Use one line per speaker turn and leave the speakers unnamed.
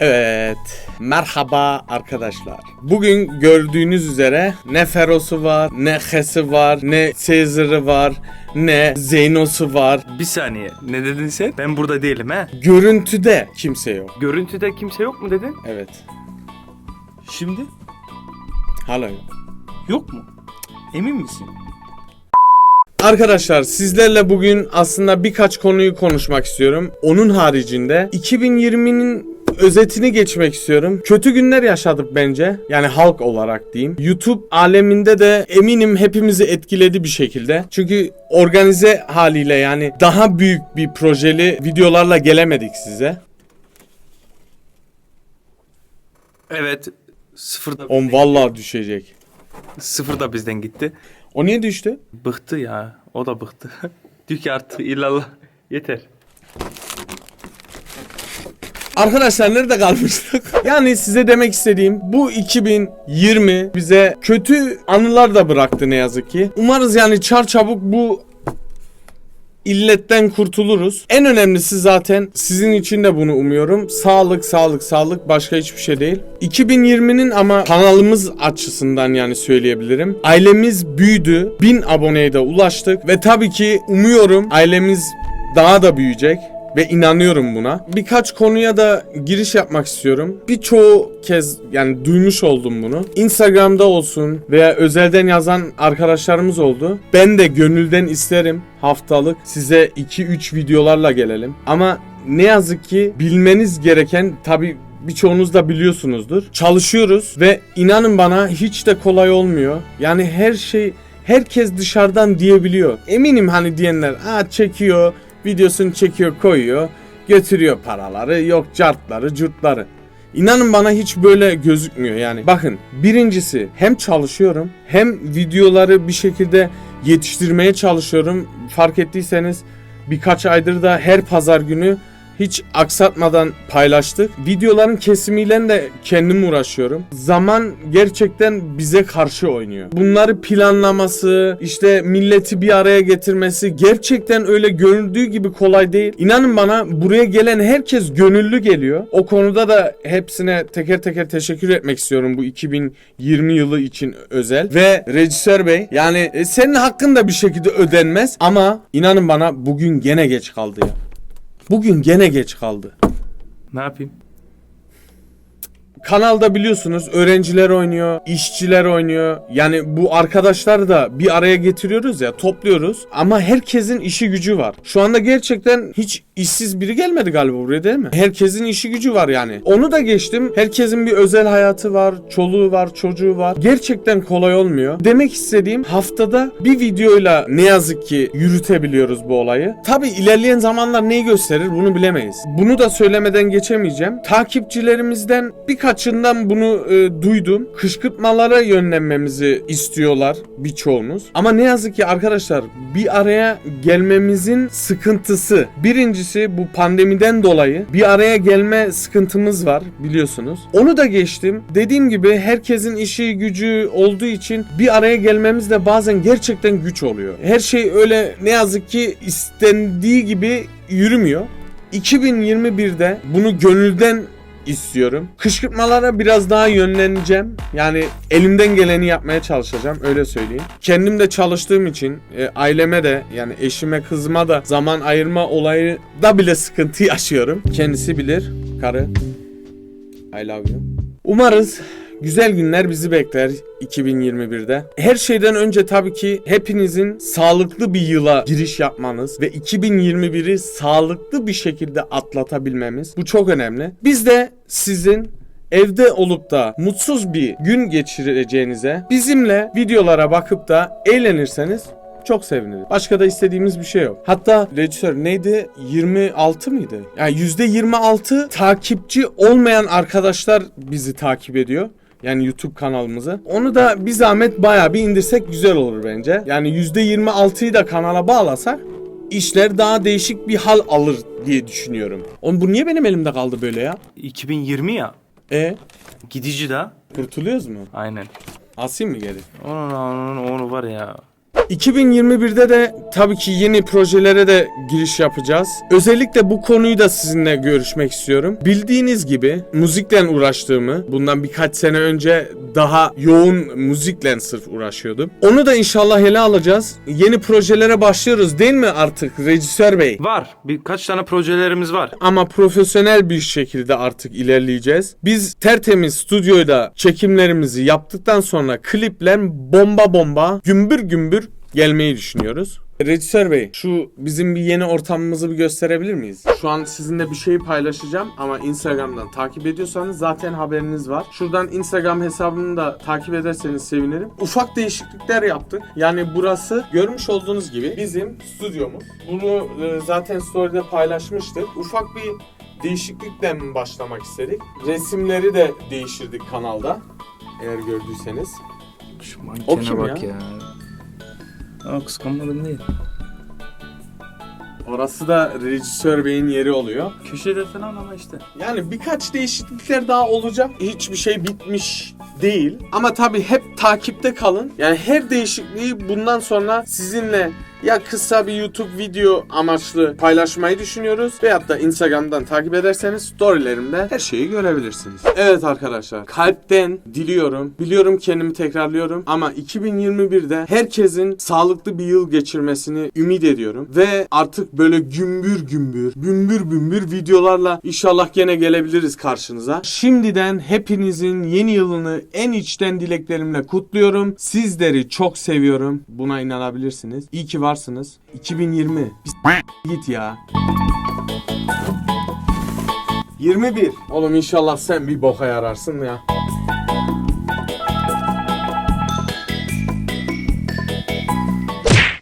Evet. Merhaba arkadaşlar. Bugün gördüğünüz üzere ne Feros'u var, ne Hes'i var, ne Caesar'ı var, ne Zeynos'u var.
Bir saniye. Ne dedin sen? Ben burada değilim he.
Görüntüde kimse yok.
Görüntüde kimse yok mu dedin?
Evet.
Şimdi?
Hala yok.
Yok mu? Emin misin?
Arkadaşlar sizlerle bugün aslında birkaç konuyu konuşmak istiyorum. Onun haricinde 2020'nin özetini geçmek istiyorum. Kötü günler yaşadık bence. Yani halk olarak diyeyim. YouTube aleminde de eminim hepimizi etkiledi bir şekilde. Çünkü organize haliyle yani daha büyük bir projeli videolarla gelemedik size.
Evet. Sıfırda
On vallahi düşecek.
sıfır da bizden gitti.
O niye düştü?
Bıktı ya. O da bıktı. Ki artık illallah. Yeter.
Arkadaşlar nerede kalmıştık? yani size demek istediğim bu 2020 bize kötü anılar da bıraktı ne yazık ki. Umarız yani çar çabuk bu illetten kurtuluruz. En önemlisi zaten sizin için de bunu umuyorum. Sağlık, sağlık, sağlık başka hiçbir şey değil. 2020'nin ama kanalımız açısından yani söyleyebilirim. Ailemiz büyüdü. 1000 aboneye de ulaştık ve tabii ki umuyorum ailemiz daha da büyüyecek ve inanıyorum buna. Birkaç konuya da giriş yapmak istiyorum. Birçoğu kez yani duymuş oldum bunu. Instagram'da olsun veya özelden yazan arkadaşlarımız oldu. Ben de gönülden isterim haftalık size 2-3 videolarla gelelim. Ama ne yazık ki bilmeniz gereken tabi birçoğunuz da biliyorsunuzdur. Çalışıyoruz ve inanın bana hiç de kolay olmuyor. Yani her şey herkes dışarıdan diyebiliyor. Eminim hani diyenler ha çekiyor, videosunu çekiyor, koyuyor, götürüyor paraları, yok cartları, curtları. İnanın bana hiç böyle gözükmüyor yani. Bakın birincisi hem çalışıyorum hem videoları bir şekilde yetiştirmeye çalışıyorum. Fark ettiyseniz birkaç aydır da her pazar günü hiç aksatmadan paylaştık. Videoların kesimiyle de kendim uğraşıyorum. Zaman gerçekten bize karşı oynuyor. Bunları planlaması, işte milleti bir araya getirmesi gerçekten öyle görüldüğü gibi kolay değil. İnanın bana buraya gelen herkes gönüllü geliyor. O konuda da hepsine teker teker teşekkür etmek istiyorum bu 2020 yılı için özel. Ve rejisör bey yani e, senin hakkın da bir şekilde ödenmez ama inanın bana bugün gene geç kaldı ya. Bugün gene geç kaldı.
Ne yapayım?
Kanalda biliyorsunuz öğrenciler oynuyor, işçiler oynuyor. Yani bu arkadaşlar da bir araya getiriyoruz ya, topluyoruz. Ama herkesin işi gücü var. Şu anda gerçekten hiç işsiz biri gelmedi galiba buraya değil mi? Herkesin işi gücü var yani. Onu da geçtim. Herkesin bir özel hayatı var, çoluğu var, çocuğu var. Gerçekten kolay olmuyor. Demek istediğim haftada bir videoyla ne yazık ki yürütebiliyoruz bu olayı. Tabi ilerleyen zamanlar neyi gösterir bunu bilemeyiz. Bunu da söylemeden geçemeyeceğim. Takipçilerimizden birkaçından bunu e, duydum. Kışkırtmalara yönlenmemizi istiyorlar birçoğunuz. Ama ne yazık ki arkadaşlar bir araya gelmemizin sıkıntısı. Birincisi bu pandemiden dolayı bir araya gelme sıkıntımız var biliyorsunuz. Onu da geçtim. Dediğim gibi herkesin işi gücü olduğu için bir araya gelmemiz de bazen gerçekten güç oluyor. Her şey öyle ne yazık ki istendiği gibi yürümüyor. 2021'de bunu gönülden istiyorum. Kışkırtmalara biraz daha yönleneceğim. Yani elimden geleni yapmaya çalışacağım öyle söyleyeyim. Kendim de çalıştığım için e, aileme de yani eşime kızıma da zaman ayırma olayı da bile sıkıntı yaşıyorum. Kendisi bilir. Karı. I love you. Umarız güzel günler bizi bekler 2021'de. Her şeyden önce tabii ki hepinizin sağlıklı bir yıla giriş yapmanız ve 2021'i sağlıklı bir şekilde atlatabilmemiz bu çok önemli. Biz de sizin evde olup da mutsuz bir gün geçireceğinize bizimle videolara bakıp da eğlenirseniz çok seviniriz. Başka da istediğimiz bir şey yok. Hatta rejisör neydi? 26 mıydı? Yani %26 takipçi olmayan arkadaşlar bizi takip ediyor. Yani YouTube kanalımızı. Onu da bir zahmet bayağı bir indirsek güzel olur bence. Yani %26'yı da kanala bağlasak işler daha değişik bir hal alır diye düşünüyorum. Oğlum bu niye benim elimde kaldı böyle ya?
2020 ya.
E
Gidici de.
kurtuluyoruz mu?
Aynen.
Asayım mı geri?
Onu, onu, onu var ya.
2021'de de tabii ki yeni projelere de giriş yapacağız. Özellikle bu konuyu da sizinle görüşmek istiyorum. Bildiğiniz gibi müzikle uğraştığımı, bundan birkaç sene önce daha yoğun müzikle sırf uğraşıyordum. Onu da inşallah ele alacağız. Yeni projelere başlıyoruz değil mi artık rejisör bey?
Var. Birkaç tane projelerimiz var.
ama profesyonel bir şekilde artık ilerleyeceğiz. Biz tertemiz stüdyoda çekimlerimizi yaptıktan sonra kliple bomba bomba gümbür gümbür gelmeyi düşünüyoruz. Rejisör Bey, şu bizim bir yeni ortamımızı bir gösterebilir miyiz? Şu an sizinle bir şeyi paylaşacağım ama Instagram'dan takip ediyorsanız zaten haberiniz var. Şuradan Instagram hesabını da takip ederseniz sevinirim. Ufak değişiklikler yaptık. Yani burası görmüş olduğunuz gibi bizim stüdyomuz. Bunu e, zaten story'de paylaşmıştık. Ufak bir değişiklikle mi başlamak istedik? Resimleri de değiştirdik kanalda. Eğer gördüyseniz.
Şu
O
mankene
kim
bak
ya?
ya. Aa kıskanmadım değil.
Orası da rejisör beyin yeri oluyor.
Köşede falan ama işte.
Yani birkaç değişiklikler daha olacak. Hiçbir şey bitmiş değil. Ama tabii hep takipte kalın. Yani her değişikliği bundan sonra sizinle ya kısa bir YouTube video amaçlı paylaşmayı düşünüyoruz. Veyahut da Instagram'dan takip ederseniz storylerimde her şeyi görebilirsiniz. Evet arkadaşlar kalpten diliyorum. Biliyorum kendimi tekrarlıyorum ama 2021'de herkesin sağlıklı bir yıl geçirmesini ümit ediyorum. Ve artık böyle gümbür gümbür, bümbür bümbür videolarla inşallah gene gelebiliriz karşınıza. Şimdiden hepinizin yeni yılını en içten dileklerimle kutluyorum. Sizleri çok seviyorum. Buna inanabilirsiniz. İyi ki varsınız. 2020. Bir git ya. 21. Oğlum inşallah sen bir boka yararsın ya.